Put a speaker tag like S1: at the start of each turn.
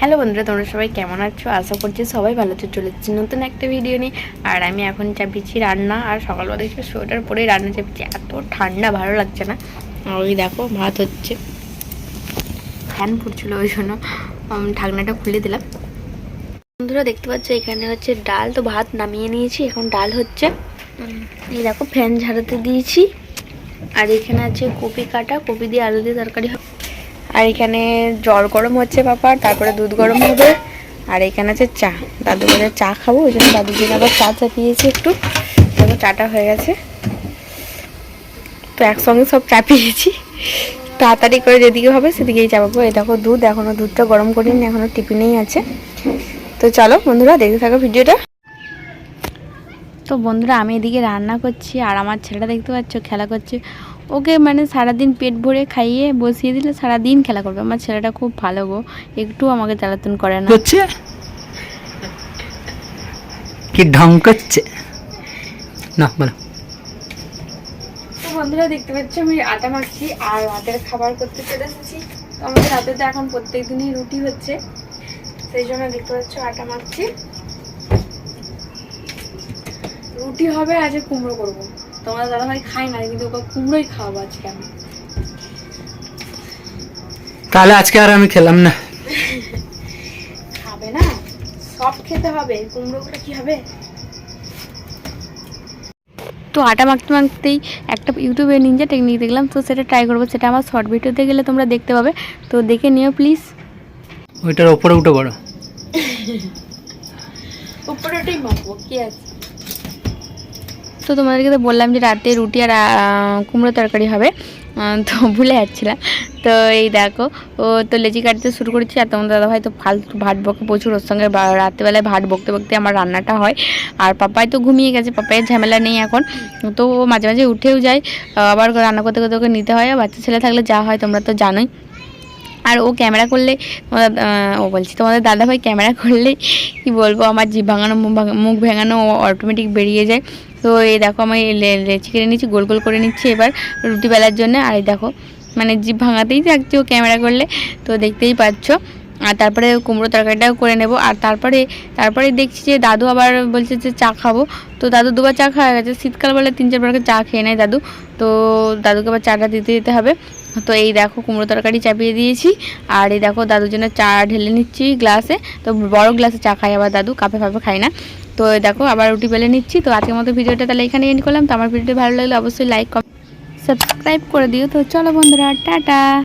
S1: Hello বন্ধুরা তোমরা সবাই কেমন আছো? আশা করছি সবাই ভালো আছো। চলে এসেছি নতুন একটা ভিডিও নিয়ে। আর আমি এখন চাপিয়েছি রান্না। আর সকালবেলা দেখছি সোয়েটার পরেই রান্না চাপিয়েছি। এত ঠান্ডা ভালো লাগছে না। আর ওই দেখো ভাত হচ্ছে। ফ্যান পড়ছিল ওই জন্য। ঢাকনাটা খুলে দিলাম। বন্ধুরা দেখতে পাচ্ছ এখানে হচ্ছে ডাল। তো ভাত নামিয়ে নিয়েছি। এখন ডাল হচ্ছে। এই দেখো ফ্যান ঝাড়াতে দিয়েছি। আর এখানে আছে কপি কাটা। কপি দিয়ে আলু দিয়ে তরকারি আর এখানে জল গরম হচ্ছে পাপার তারপরে দুধ গরম হবে। আর এখানে আছে চা। দাদু বলে চা খাব, ওই জন্য দাদুর জন্য আবার চা চাপিয়েছি একটু। দেখো চাটা হয়ে গেছে। তো একসঙ্গে সব চাপিয়েছি। তাড়াতাড়ি করে যেদিকে হবে সেদিকেই চাপাবো। এই দেখো দুধ, এখনও দুধটা গরম করিনি, এখনও টিফিনেই আছে। তো চলো বন্ধুরা, দেখতে থাকো ভিডিওটা। তো বন্ধুরা, আমি এদিকে রান্না করছি, আর আমার ছেলেটা দেখতে পাচ্ছ, খেলা করছে। ওকে মানে সারাদিন পেট ভরে খাইয়ে বসিয়ে দিলে সারাদিন খেলা করবে। আমার ছেলেটা খুব ভালো গো একটু আমাকে জ্বালাতন করে না।
S2: কি ঢং করছে? না বলো।
S1: তো বন্ধুরা দেখতে পাচ্ছ আমি আটা মাখছি আর রাতের খাবার করতে চলে এসেছি। তো আমাদের রাতে তো এখন প্রত্যেক দিনই রুটি হচ্ছে। সেই জন্য দেখতে পাচ্ছ আটা মাখছি। রুটি হবে আজ কুমড়ো করব। তোমার দাদা ভাই খাই না কিন্তু ওকে কুমড়োই খাওয়াবো আজকে আমি।
S2: তাহলে আজকে আর আমি খেলাম না।
S1: খাবে না? সব খেতে হবে কুমড়ো করে কি হবে? তো আটা মাখতে মাখতেই একটা ইউটিউবে নিনজা টেকনিক দেখলাম তো সেটা ট্রাই করব। সেটা আমার শর্ট ভিডিওতে গেলে তোমরা দেখতে পাবে। তো দেখে নিও প্লিজ
S2: ওইটার ওপরে উঠে পড়ো।
S1: উপরেটাই মাখবো কি আছে? তো তোমাদেরকে তো বললাম যে রাতে রুটি আর কুমড়ো তরকারি হবে। তো ভুলে যাচ্ছিলাম। তো এই দেখো, ও তো লেচি কাটতে শুরু করেছি আর তোমার দাদাভাই তো ফালতু ভাট বকে প্রচুর ওর সঙ্গে রাত্রেবেলায় ভাত বকতে বকতে আমার রান্নাটা হয়। আর পাপাই তো ঘুমিয়ে গেছে, পাপাইয়ের ঝামেলা নেই এখন। তো ও মাঝে মাঝে উঠেও যায় আবার রান্না করতে করতে ওকে নিতে হয়। বাচ্চা ছেলে থাকলে যা হয় তোমরা তো জানোই। আর ও ক্যামেরা করলে ও বলছি, তোমাদের দাদাভাই ক্যামেরা করলে কি বলব? আমার জিভ ভাঙানো, মুখ ভাঙা- মুখ ভেঙানো অটোমেটিক বেরিয়ে যায়। তো এই দেখো আমি লেচি কেটে নিচ্ছি গোল গোল করে নিচ্ছি এবার রুটি বেলার জন্য। আর এই দেখো মানে জিভ ভাঙাতেই থাকছে ও ক্যামেরা করলে, তো দেখতেই পাচ্ছ। আর তারপরে কুমড়ো তরকারিটাও করে নেব। আর তারপরে তারপরে দেখছি যে দাদু আবার বলছে যে চা খাব। তো দাদু দুবার চা খাওয়া গেছে। শীতকাল বলে তিন, চারবার চা খেয়ে নেয় দাদু। তো দাদুকে আবার চাটা দিতে দিতে হবে। তো এই দেখো কুমড়ো তরকারি চাপিয়ে দিয়েছি। আর এই দেখো দাদুর জন্য চা ঢেলে নিচ্ছি গ্লাসে। তো বড় গ্লাসে চা খাই আবার দাদু, কাপে ফাপে খাই না। তো দেখো, আবার রুটি বেলে নিচ্ছি। তো আজকের মতো ভিডিওটা তাহলে এখানে এন্ড করলাম। তো আমার ভিডিওটা ভালো লাগলে অবশ্যই লাইক সাবস্ক্রাইব করে দিও। তো চলো বন্ধুরা, টাটা।